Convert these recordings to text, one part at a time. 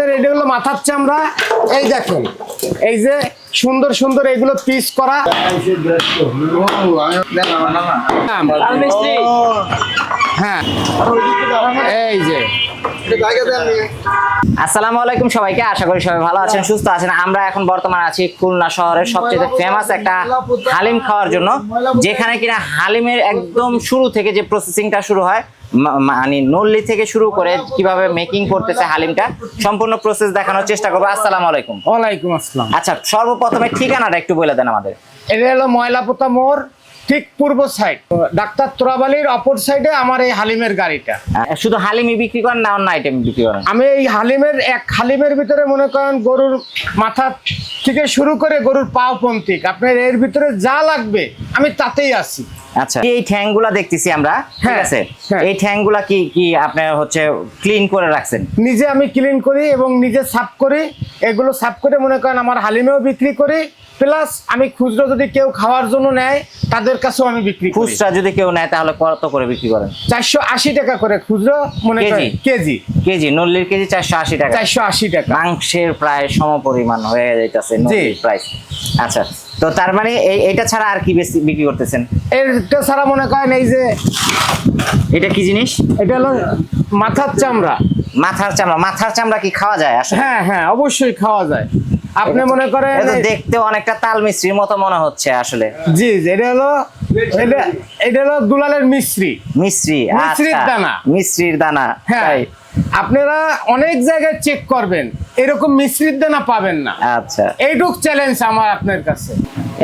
আমাদের এটা হলো মাথার চামড়া। এই দেখেন, এই যে সুন্দর সুন্দর এগুলো পিস করা। হ্যাঁ এই যে। আসসালামু আলাইকুম সবাইকে আশা করি সবাই ভালো আছেন সুস্থ আছেন। আমরা এখন বর্তমানে আছি খুলনা শহরের সবচেয়ে ফেমাস একটা হালিম খাওয়ার জন্য যেখানে কিনা হালিমের একদম শুরু থেকে যে প্রসেসিংটা শুরু হয় মানে নল্লি থেকে শুরু করে কীভাবে মেকিং করতেছে হালিমটা সম্পূর্ণ প্রসেস দেখানোর চেষ্টা করব। আসসালামু আলাইকুম। ওয়ালাইকুম আসসালাম। আচ্ছা সর্বপ্রথমে ঠিকানাটা একটু বলে দেন আমাদের। এটা হলো ময়লাপোতা মোড় ঠিক পূর্ব সাইড ডাক্তার তোরাবালির অপর সাইডে আমার এই হালিমের গাড়িটা। শুধু হালিমই বিক্রি করেন না অন্য আইটেম বিক্রি করেন? আমি এই হালিমের এক হালিমের ভিতরে মনে করেন গরুর মাথা থেকে শুরু করে গরুর পাও পন্থিক। আপনার এর ভিতরে যা লাগবে আমি তাতেই আছি। আচ্ছা এই ঠ্যাংগুলা দেখতেছি আমরা ঠিক হ্যাঁ, আছে? হ্যাঁ। এই ঠ্যাংগুলা কি কি আপনার হচ্ছে ক্লিন করে রাখছেন? নিজে আমি ক্লিন করি এবং নিজে সাফ করি। এগুলো সাফ করে মনে করেন আমার হালিমেও বিক্রি করি। প্লাস আমি খুচরো যদি কেউ খাওয়ার জন্য নেয় তাদের কাছেও আমি বিক্রি করি। খুচরা যদি কেউ নেয় তাহলে কত করে বিক্রি করেন? চারশো আশি টাকা করে খুচরো মনে করেন কেজি? কেজি কেজি নল্লির কেজি চারশো আশি টাকা। চারশো আশি টাকা। মাংসের প্রায় সমপরিমাণ হয়ে যাইতেছে জি। প্রাইস আচ্ছা তো তার মানে এই এটা ছাড়া আর কি বেশি বিক্রি করতেছেন? এটা ছাড়া মনে করেন এই যে এটা কি জিনিস? এটা হলো মাথার চামড়া। মাথার চামড়া। মাথার চামড়া কি খাওয়া যায় হ্যাঁ হ্যাঁ অবশ্যই খাওয়া যায়। আপনি মনে করেন দেখতে অনেকটা তাল মিস্ত্রির মতো মনে হচ্ছে আসলে। জি এটা হলো এটা এটা হলো দুলালের মিস্ত্রি মিস্ত্রি মিস্ত্রির আচ্ছা, দানা। মিস্ত্রির দানা হ্যাঁ। আপনারা অনেক জায়গায় চেক করবেন এরকম মিশ্রিত দানা পাবেন না। আচ্ছা। এইটুক চ্যালেঞ্জ আমার আপনার কাছে।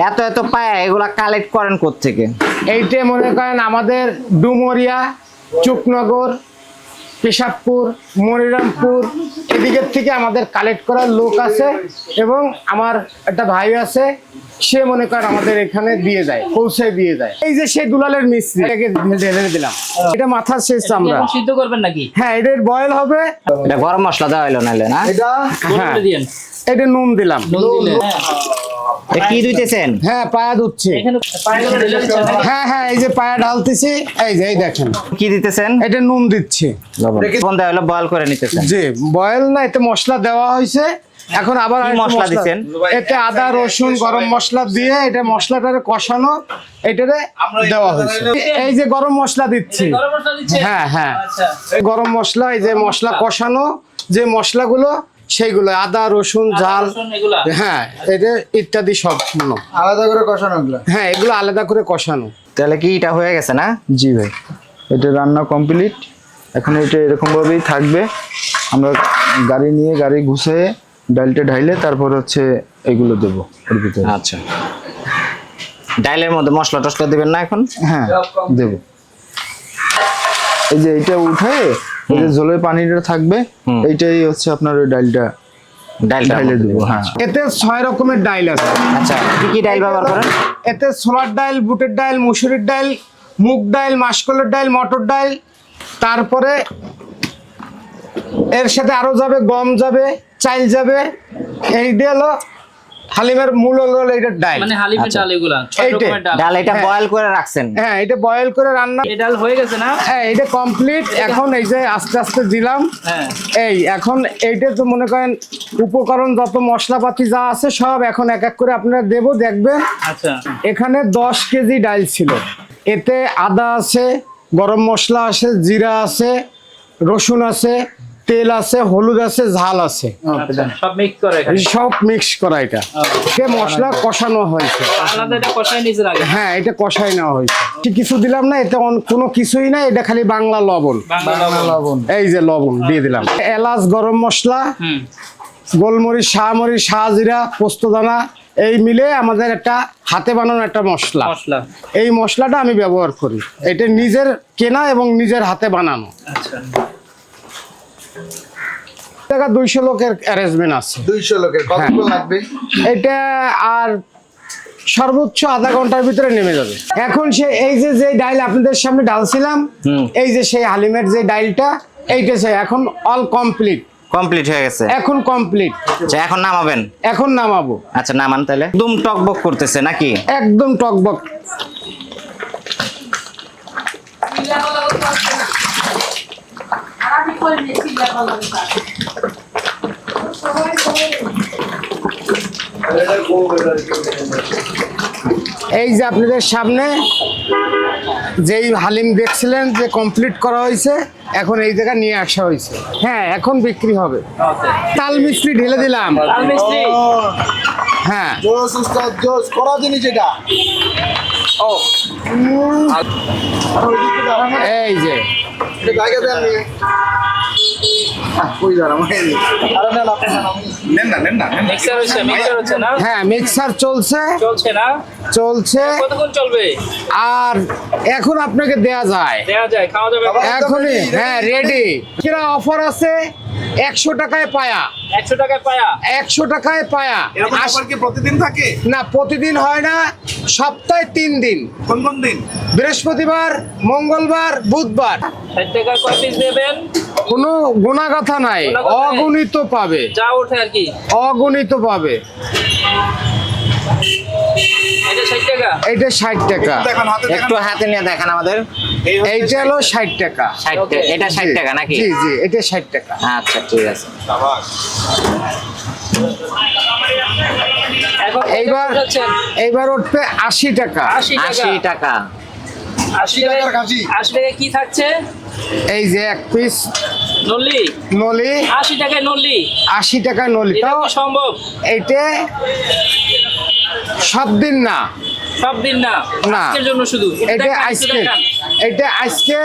এত এত পায়া এগুলা কালেক্ট করেন থেকে এইটা মনে করেন আমাদের ডুমরিয়া চুকনগর পেশাবপুর মনিরামপুর এদিকের থেকে আমাদের কালেক্ট করার লোক আছে এবং আমার একটা ভাই আছে সে মনে করেন আমাদের এখানে দিয়ে যায় পৌঁছে দিয়ে যায়। এই যে সেই দুলালের মিস্ত্রি এটাকে ঢেলে দিলাম। এটা মাথার শেষ চামড়া। সিদ্ধ করবেন নাকি? হ্যাঁ এটার বয়েল হবে। এটা গরম মশলা দেওয়া হলো নাহলে না? এটা হ্যাঁ। দিয়েন এটা নুন দিলাম। নুন দিলে। কি দিতেছেন? হ্যাঁ পায়া নাকি? হ্যাঁ হ্যাঁ এই যে পায়া ঢালতেছি এই যে এই দেখেন। কি দিতেছেন? এটা নুন দিচ্ছি। বয়ল করে নিতেছেন। জি বয়েল না এতে মশলা দেওয়া হয়েছে। এখন আবার মশলা দিচ্ছেন? এতে আদা রসুন গরম মশলা দিয়ে এটা মশলাটারে কষানো এটারে দেওয়া হয়েছে। এই যে গরম মশলা দিচ্ছি। গরম মশলা দিচ্ছেন? হ্যাঁ হ্যাঁ। আচ্ছা। এই গরম মশলা এই যে মশলা কষানো যে মশলাগুলো সেইগুলো আদা রসুন ঝাল হ্যাঁ এটা ইত্যাদি সব আলাদা করে কষানো হ্যাঁ এগুলো আলাদা করে কষানো। তাহলে কি এটা হয়ে গেছে না? জি ভাই এটা রান্না কমপ্লিট। এখন এটা এরকম ভাবেই থাকবে। আমরা গাড়ি নিয়ে গাড়ি ঘুষে ডালটা ঢাইলে তারপর হচ্ছে এগুলো দেবো ওর ভিতরে। আচ্ছা। ডাইলের মধ্যে মশলা টসলা দিবেন না এখন? হ্যাঁ দেবো। এই যে এটা উঠে এই যে ঝোলের পানিটা থাকবে এইটাই হচ্ছে আপনার ওই ডালটা। দেবো হ্যাঁ। এতে ছয় রকমের ডাইল আছে। আচ্ছা কি কি ডাইল ব্যবহার করেন? এতে ছোলার ডাল বুটের মুসুরির ডাল মুগ ডাল মাসকলের ডাল মটর ডাল তারপরে এর সাথে আরও যাবে গম যাবে চাল যাবে এই দিয়ে হালিমের মূল হলো এইটার ডাল। মানে হালিমের ডাল এগুলা ছয় রকমের ডাল। ডাল এটা হ্যাঁ। বয়ল করে রাখছেন। হ্যাঁ এটা বয়েল করে রান্না এই ডাল হয়ে গেছে না? হ্যাঁ এটা কমপ্লিট এখন এই যে আস্তে আস্তে দিলাম। হ্যাঁ। এই এখন এইটা তো মনে করেন উপকরণ যত মশলাপাতি যা আছে সব এখন এক এক করে আপনারা দেবো দেখবেন। আচ্ছা। এখানে দশ কেজি ডাল ছিল। এতে আদা আছে গরম মশলা আছে জিরা আছে রসুন আছে তেল আছে হলুদ আছে ঝাল আছে। আচ্ছা, সব মিক্স করে সব মিক্স করা এটা। এতে মশলা কষানো হয়েছে? এটা হ্যাঁ এটা কষাই নেওয়া হয়েছে। কিছু দিলাম না এতে অন- কোনো কিছুই না এটা খালি বাংলা লবণ। লবণ। এই যে লবণ দিয়ে দিলাম। এলাচ গরম মশলা গোলমরিচ শাহমরিচ শাহজিরা পোস্তদানা এই মিলে আমাদের একটা হাতে বানানো একটা মশলা। মশলা। এই মশলাটা আমি ব্যবহার করি। এটা নিজের কেনা এবং নিজের হাতে বানানো। আচ্ছা। টাকা দুইশো লোকের অ্যারেঞ্জমেন্ট আছে। দুইশো লোকের কতক্ষণ লাগবে? এটা আর সর্বোচ্চ আধা ঘণ্টার ভিতরে নেমে যাবে। এখন সে এই যে যে ডাইল আপনাদের সামনে ডালছিলাম এই যে সেই হালিমের যে ডাইলটা এইটা সে এখন অল কমপ্লিট কমপ্লিট হয়ে গেছে। এখন কমপ্লিট আচ্ছা এখন নামাবেন? এখন নামাবো। আচ্ছা নামান তাহলে। একদম টকবক করতেছে নাকি? একদম টকবক। এই যে আপনাদের সামনে যেই হালিম দেখছিলেন যে কমপ্লিট করা হয়েছে এখন এই জায়গা নিয়ে আসা হয়েছে। হ্যাঁ এখন বিক্রি হবে। তাল মিস্ত্রি ঢেলে দিলাম। হ্যাঁ। করা জিনিস এই যে। এটা জায়গা দেন নি কই দাঁড়া আরে না নেন না নেন না। মিক্সার হচ্ছে মিক্সার হচ্ছে না? হ্যাঁ মিক্সার চলছে। চলছে না? চলছে। কতক্ষণ চলবে? আর এখন আপনাকে দেয়া যায়। দেয়া যায় খাওয়া যাবে এখনই হ্যাঁ রেডি কিরা অফার আছে? একশো টাকায় পায়া। একশো টাকায় পায়া? একশো টাকায় পায়া। কি প্রতিদিন থাকে? না প্রতিদিন হয় না সপ্তাহে তিন দিন। কোন কোন দিন? বৃহস্পতিবার মঙ্গলবার বুধবার। ষাট টাকায় কয় পিস দেবেন। কোনো গুণাগাথা নাই গুণাগাথা নাই। অগণিত পাবে। যা ওঠে আর কি। অগণিত পাবে। এটা ষাট টাকা। একটু হাতে নিয়ে দেখান আমাদের। এইটা হলো ষাট টাকা। ষাট টাকা। এটা ষাট টাকা নাকি? জি জি এটা ষাট টাকা। আচ্ছা ঠিক আছে। এইবার এইবার উঠবে আশি টাকা। আশি আশি টাকা। আশি টাকার টাকা আশি কি থাকছে? এই যে এক পিস নলি? আশি টাকায় নল্লি আশি টাকা নলি। এটা তাও সম্ভব? এইটা সব দিন না। সব দিন না। না। আজকের জন্য শুধু। এটা আজকে এটা আজকে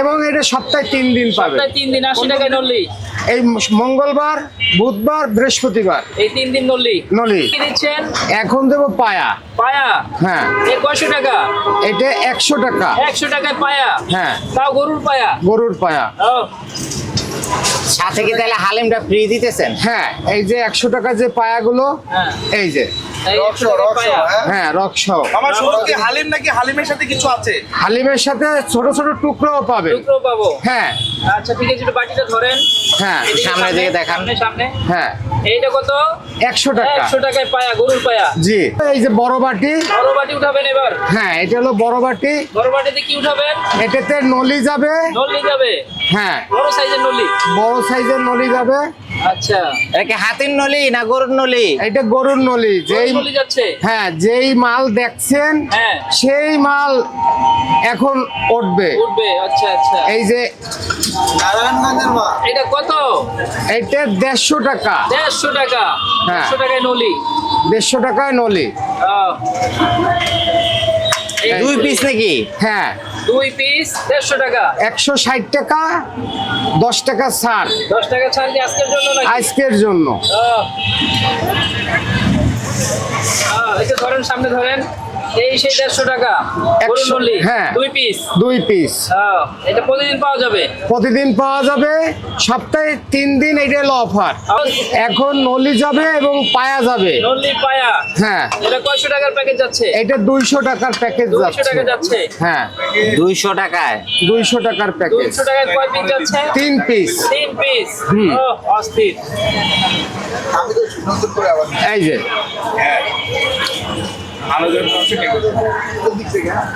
এবং এটা সপ্তাহে তিন দিন পাবে। তিন দিন আশি টাকা নলি। এই মঙ্গলবার বুধবার বৃহস্পতিবার। এই তিন দিন নলি। নলি। দিচ্ছেন? এখন দেবো পায়া। পায়া? হ্যাঁ। এই কয়শো টাকা? এটা একশো টাকা। একশো টাকায় পায়া? হ্যাঁ। তাও গরুর পায়া? গরুর পায়া। সাথে কি তাহলে হালিমটা ফ্রি দিতেছেন? হ্যাঁ এই যে একশো টাকা যে পায়াগুলো হ্যাঁ। এই যে। হ্যাঁ। হ্যাঁ রক আমার কি হালিম নাকি হালিমের সাথে কিছু আছে? হালিমের সাথে ছোট ছোট টুকরোও পাবে। টুকরো পাবো? হ্যাঁ। আচ্ছা ঠিক আছে একটু বাটিটা ধরেন। হ্যাঁ। সামনে দিকে দেখান। সামনে সামনে। হ্যাঁ। এইটা কত? একশো টাকা। একশো টাকায় পায়া গরুর পায়া। জি। এই যে বড় বাটি। বড় বাটি উঠাবেন এবার। হ্যাঁ এটা হলো বড় বাটি। বড় বাটিতে কি উঠাবেন? এটাতে নলি যাবে। নলি যাবে। হ্যাঁ। বড় সাইজের নলি। বড় সাইজের নলি যাবে। আচ্ছা। এটা কি হাতির নলি না গরুর নলি? এটা গরুর নলি যেই যেই নলি যাচ্ছে। হ্যাঁ যেই মাল দেখছেন হ্যাঁ। সেই মাল এখন উঠবে। উঠবে আচ্ছা আচ্ছা। এই যে নারায়ণগঞ্জের মা এটা কত? এইটা দেড়শো টাকা। দেড়শো টাকা। হ্যাঁ। দেড়শো টাকায় নলি। দেড়শো টাকায় নলি। এই দুই পিস নাকি? হ্যাঁ। দুই পিস দেড়শো টাকা। একশো ষাট টাকা দশ টাকা ছাড়। দশ টাকা ছাড় দিয়ে আজকের জন্য আজকের জন্য। ধরেন সামনে ধরেন। এই সেই দেড়শো টাকা হ্যাঁ। দুই পিস দুই পিস এটা প্রতিদিন পাওয়া যাবে? প্রতিদিন পাওয়া যাবে সপ্তাহে তিন দিন এটা হলো অফার এখন নলি যাবে এবং পায়া যাবে। পায়া। হ্যাঁ। এটা কয়শো টাকার প্যাকেজ যাচ্ছে? এটা দুইশো টাকার প্যাকেজ যাচ্ছে। টাকা যাচ্ছে। হ্যাঁ। দুইশো টাকায়? দুইশো টাকার প্যাকেজ দুইশো টাকায় কয় পিস যাচ্ছে? তিন পিস তিন পিস হুম। অস্থির। এই যে। হ্যাঁ?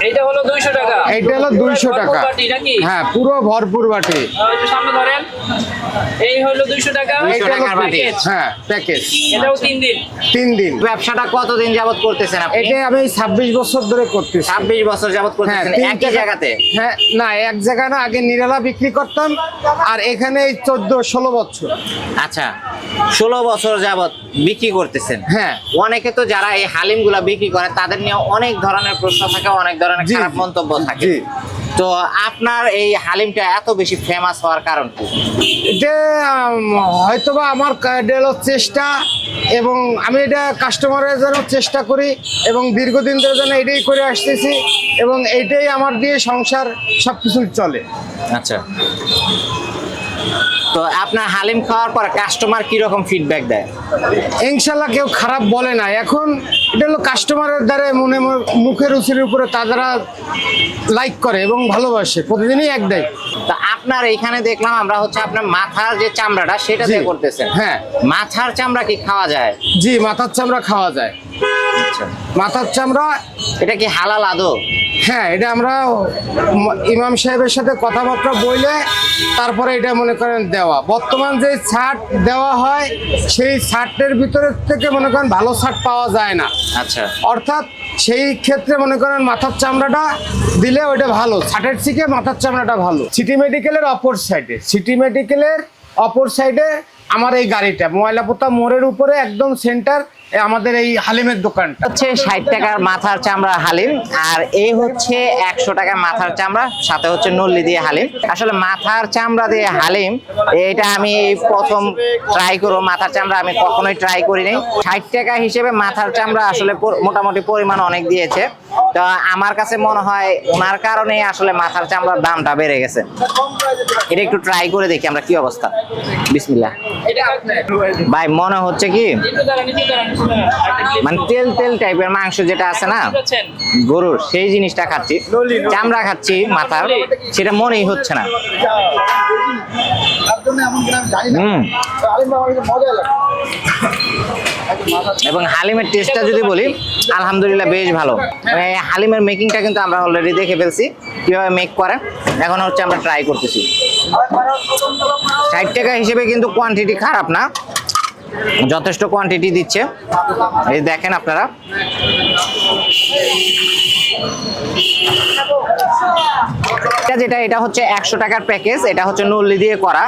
এইটা হলো দুইশো টাকা। এইটা হলো দুইশো ভরপুর টাকা। বাটি নাকি? হ্যাঁ পুরো ভরপুর বাটি। সামনে ধরেন। এই হলো দুইশো টাকা। 200 টাকার প্যাকেজ হ্যাঁ প্যাকেজ এটাও তিন দিন। তিন দিন। ব্যবসাটা কতদিন যাবত করতেছেন আপনি? এটা আমি ছাব্বিশ বছর ধরে করতেছি। বছর যাবত হ্যাঁ করতেছেন একই জায়গাতে? হ্যাঁ না এক জায়গা না আগে নিরালা বিক্রি করতাম আর এখানে এই চোদ্দ ষোলো বছর। আচ্ছা ষোলো বছর যাবত বিক্রি করতেছেন। হ্যাঁ। অনেকে তো যারা এই হালিমগুলা বিক্রি করে তাদের নিয়ে অনেক ধরনের প্রশ্ন থাকে অনেক ধরনের খারাপ মন্তব্য থাকে। জি। তো আপনার এই হালিমটা এত বেশি ফেমাস হওয়ার কারণ কি? উম, হয়তোবা আমার ডেল চেষ্টা এবং আমি এটা কাস্টমারের জন্য চেষ্টা করি এবং দীর্ঘদিন ধরে যেন এটাই করে আসতেছি এবং এইটাই আমার দিয়ে সংসার সব কিছু চলে। আচ্ছা। তো আপনার হালিম খাওয়ার পর কাস্টমার কি রকম ফিডব্যাক দেয়? ইনশাল্লাহ কেউ খারাপ বলে না। এখন এটা হলো কাস্টমারের দ্বারা মনে মুখের রুচির উপরে তারা লাইক করে এবং ভালোবাসে। প্রতিদিনই এক দেয়। তো আপনার এইখানে দেখলাম আমরা হচ্ছে আপনার মাথার যে চামড়াটা সেটা। দিয়ে করতেছেন। হ্যাঁ। মাথার চামড়া কি খাওয়া যায়? জি মাথার চামড়া খাওয়া যায়। আচ্ছা মাথার চামড়া এটা কি হালাল আদৌ? হ্যাঁ এটা আমরা ইমাম সাহেবের সাথে কথাবার্তা বলে তারপরে এটা মনে করেন দেওয়া। বর্তমান যে ছাট দেওয়া হয় সেই ছাটের ভিতরে থেকে মনে করেন ভালো ছাট পাওয়া যায় না। আচ্ছা। অর্থাৎ সেই ক্ষেত্রে মনে করেন মাথার চামড়াটা দিলে ওইটা ভালো ছাটের থেকে মাথার চামড়াটা ভালো। সিটি মেডিকেলের অপর সাইডে সিটি মেডিকেলের অপর সাইডে আমার এই গাড়িটা ময়লাপোতা মোড়ের উপরে একদম সেন্টার আমাদের এই হালিমের দোকানটা। হচ্ছে ষাট টাকার মাথার চামড়া হালিম, আর এই হচ্ছে একশো টাকা মাথার চামড়া, সাথে হচ্ছে নল্লি দিয়ে হালিম। আসলে মাথার চামড়া দিয়ে হালিম, এটা আমি প্রথম ট্রাই করব। মাথার চামড়া আমি কখনোই ট্রাই করিনি। ষাট টাকা হিসেবে মাথার চামড়া আসলে মোটামুটি পরিমাণ অনেক দিয়েছে। তো আমার কাছে মনে হয় ওনার কারণে আসলে মাথার চামড়ার দামটা বেড়ে গেছে। এটা একটু ট্রাই করে দেখি আমরা কি অবস্থা। বিসমিল্লাহ। ভাই, মনে হচ্ছে কি? মানে তেল তেল টাইপের মাংস যেটা আছে না, গরুর সেই জিনিসটা খাচ্ছি। চামড়া খাচ্ছি মাথার, সেটা মনেই হচ্ছে না। হুম। এবং হালিমের টেস্টটা যদি বলি, আলহামদুলিল্লাহ বেশ ভালো। মানে হালিমের মেকিংটা কিন্তু আমরা অলরেডি দেখে ফেলছি, কীভাবে মেক করে এখন হচ্ছে আমরা ট্রাই করতেছি। ষাট টাকা হিসেবে কিন্তু কোয়ান্টিটি খারাপ না। যথেষ্ট কোয়ান্টিটি দিচ্ছে। এই দেখেন আপনারা। এটা যেটা, এটা হচ্ছে একশো টাকার প্যাকেজ এটা হচ্ছে নল্লি দিয়ে করা।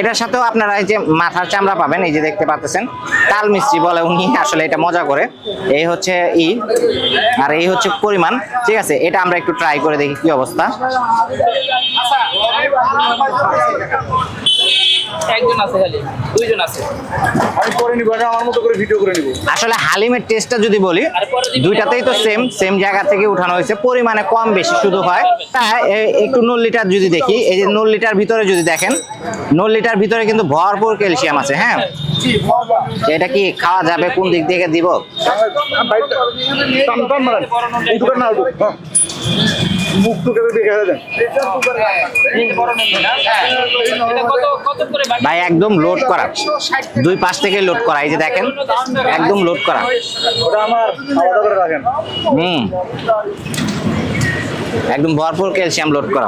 এটার সাথেও আপনারা এই যে মাথার চামড়া পাবেন, এই যে দেখতে পাচ্ছেন তাল মিস্ত্রি বলে উনি আসলে এটা মজা করে। এই হচ্ছে ই, আর এই হচ্ছে পরিমাণ, ঠিক আছে? এটা আমরা একটু ট্রাই করে দেখি কি অবস্থা। একজন আছে খালি দুইজন আছে আমি করে নিবো আমার মতো করে ভিডিও করে নিবো আসলে হালিমের টেস্টটা যদি বলি দুইটাতেই তো সেম সেম জায়গা থেকে উঠানো হয়েছে পরিমাণে কম বেশি শুধু হয় তা এ- একটু নল্লিটার যদি দেখি এই যে নল্লিটার ভিতরে যদি দেখেন নল্লিটার ভিতরে কিন্তু ভরপুর ক্যালসিয়াম আছে হ্যাঁ এটা কি খাওয়া যাবে কোন দিক থেকে দিব ভাই, একদম লোড করা। দুই পাশ থেকে লোড করা, এই যে দেখেন, একদম লোড করা। হুম। একদম ভরপুর ক্যালসিয়াম লোড করা।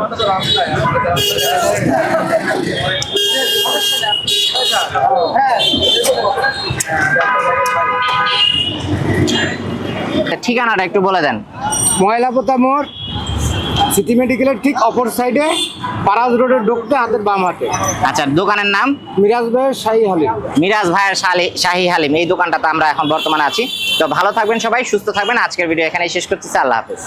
ঠিকানাটা একটু বলে দেন। ময়লাপোতা মোড় সিটি মেডিকেলের ঠিক অপর সাইডে পারাজ রোডে ঢুকতে হাতের বাম হাতে। আচ্ছা দোকানের নাম? মিরাজ ভাইয়ের শাহী হালিম। মিরাজ ভাইয়ের শালি শাহী হালিম। এই দোকানটাতে আমরা এখন বর্তমানে আছি। তো ভালো থাকবেন সবাই সুস্থ থাকবেন। আজকের ভিডিও এখানেই শেষ করতেছি। আল্লাহ হাফেজ।